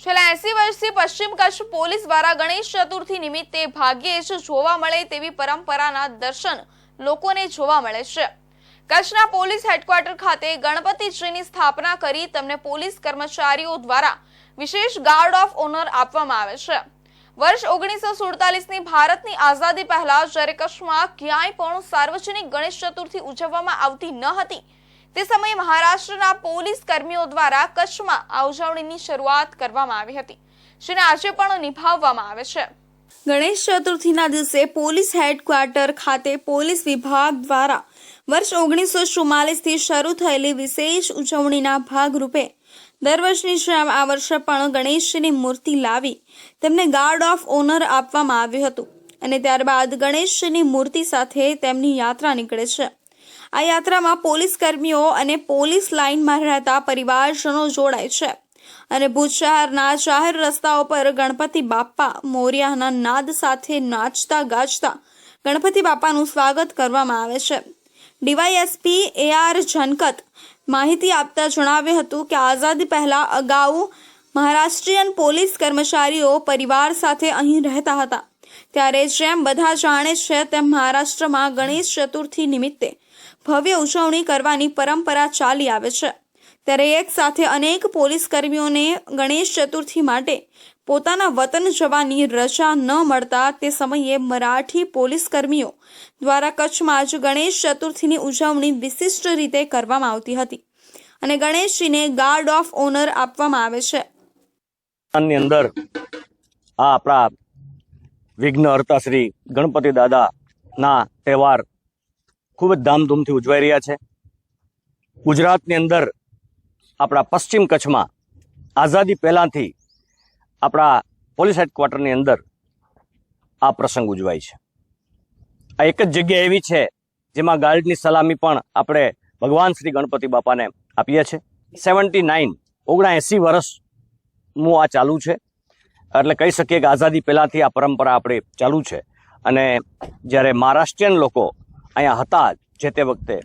છેલ્લા એસી વર્ષથી પશ્ચિમ કચ્છ પોલીસ દ્વારા ગણેશ ચતુર્થી નિમિત્તે ભાગ્યે જ જોવા મળે તેવી પરંપરાના દર્શન લોકોને જોવા મળે છે. કચ્છના પોલીસ હેડક્વાર્ટર ખાતે ગણપતિજીની સ્થાપના કરી તેમને પોલીસ કર્મચારીઓ દ્વારા વિશેષ ગાર્ડ ઓફ ઓનર આપવામાં આવે છે. વર્ષ ઓગણીસો સુડતાલીસની ભારતની આઝાદી પહેલા જ્યારે કચ્છમાં ક્યાંય પણ સાર્વજનિક ગણેશ ચતુર્થી ઉજવવામાં આવતી ન હતી તે સમયે મહારાષ્ટ્રના પોલીસ કર્મીઓ દ્વારા કચ્છમાં આ ઉજવણીની શરૂઆત કરવામાં આવી હતી. જેને આજે પણ નિભાવવામાં આવે છે. ગણેશ ચતુર્થીના દિવસે પોલીસ હેડક્વાર્ટર ખાતે પોલીસ વિભાગ દ્વારા વર્ષ ઓગણીસો ચુમ્માલીસથી શરૂ થયેલી વિશેષ ઉજવણીના ભાગરૂપે દર વર્ષની જેમ આ વર્ષે પણ ગણેશજીની મૂર્તિ લાવી તેમને ગાર્ડ ઓફ ઓનર આપવામાં આવ્યું હતું. અને ત્યારબાદ ગણેશજીની મૂર્તિ સાથે તેમની યાત્રા નીકળે છે. આ યાત્રામાં પોલીસ કર્મીઓ અને પોલીસ લાઇનમાં રહેતા પરિવારજનો જોડાય છે. અને ભુજ શહેરના જાહેર રસ્તાઓ પર ગણપતિ બાપ્પા મોરિયાના નાદ સાથે નાચતા ગાજતા ગણપતિ બાપાનું સ્વાગત કરવામાં આવે છે. ડીવાયએસપી એ આર જનકત માહિતી આપતા જણાવ્યું હતું કે આઝાદી પહેલાં અગાઉ મહારાષ્ટ્રીયન પોલીસ કર્મચારીઓ પરિવાર સાથે અહીં રહેતા હતા. ત્યારે જેમ બધા જાણે છે તેમ મહારાષ્ટ્રમાં ગણેશ ચતુર્થી નિમિત્તે ભવ્ય ઉજવણી કરવાની પરંપરા ચાલી આવે છે. ત્યારે એક સાથે અનેક પોલીસ કર્મીઓને ગણેશ ચતુર્થી માટે પોતાના વતન જવાની રજા ન મળતા તે સમયે મરાઠી પોલીસ કર્મીઓ દ્વારા કચ્છમાં જ ગણેશ ચતુર્થીની ઉજવણી વિશિષ્ટ રીતે કરવામાં આવતી હતી અને ગણેશજીને ગાર્ડ ઓફ ઓનર આપવામાં આવે છે. અંદર આ આપણા વિઘ્ન હર્તા શ્રી ગણપતિ દાદાના તહેવાર ખૂબ જ ધામધૂમથી ઉજવાઈ રહ્યા છે. ગુજરાતની અંદર આપણા પશ્ચિમ કચ્છમાં આઝાદી પહેલાંથી આપણા પોલીસ હેડક્વાર્ટરની અંદર આ પ્રસંગ ઉજવાય છે. આ એક જ જગ્યા એવી છે જેમાં ગાર્ડની સલામી પણ આપણે ભગવાન શ્રી ગણપતિ બાપાને આપીએ છીએ. સેવન્ટી નાઇન, ઓગણએંસી વર્ષનું આ ચાલુ છે. એટલે કહી શકીએ કે આઝાદી પહેલાંથી આ પરંપરા આપણે ચાલુ છે. અને જ્યારે મહારાષ્ટ્રીયન લોકો અહીંયા હતા જે તે વખતે,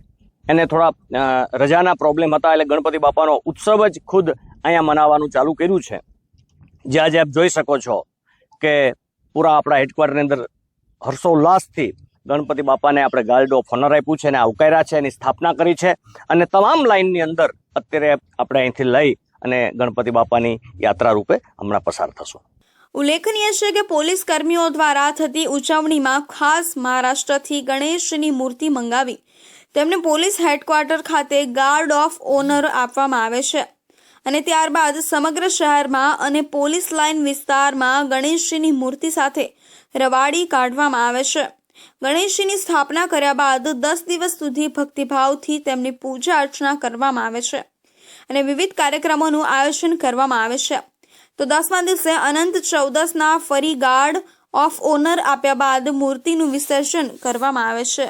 એને થોડા રજાના પ્રોબ્લેમ હતા એટલે ગણપતિ બાપાનો ઉત્સવ જ ખુદ અહીંયા મનાવવાનું ચાલુ કર્યું છે. જે આજે આપ જોઈ શકો છો કે પૂરા આપણા હેડક્વાર્ટરની અંદર હર્ષોલ્લાસથી ગણપતિ બાપાને આપણે ગાર્ડ ઓફ ઓનર આપ્યું છે અને આવકાર્યા છે, એની સ્થાપના કરી છે. અને તમામ લાઇનની અંદર અત્યારે આપણે અહીંથી લઈ અને ગણપતિ બાપાની યાત્રા રૂપે હમણાં પસાર થશું. ઉલ્લેખનીય છે કે પોલીસ કર્મીઓ દ્વારા થતી ઉજવણીમાં ખાસ મહારાષ્ટ્રથી ગણેશની મૂર્તિ મંગાવી. તેમને પોલીસ હેડક્વાર્ટર ખાતે ગાર્ડ ઓફ ઓનર આપવામાં આવે છે. અને ત્યારબાદ સમગ્ર શહેરમાં અને પોલીસ લાઇન વિસ્તારમાં ગણેશજીની મૂર્તિ સાથે રવાડી કાઢવામાં આવે છે. ગણેશજીની સ્થાપના કર્યા બાદ દસ દિવસ સુધી ભક્તિભાવથી તેમની પૂજા અર્ચના કરવામાં આવે છે. અને વિવિધ કાર્યક્રમોનું આયોજન કરવામાં આવે છે. તો દસમા દિવસે અનંત ચૌદસના ફરી ગાર્ડ ઓફ ઓનર આપ્યા બાદ મૂર્તિનું વિસર્જન કરવામાં આવે છે.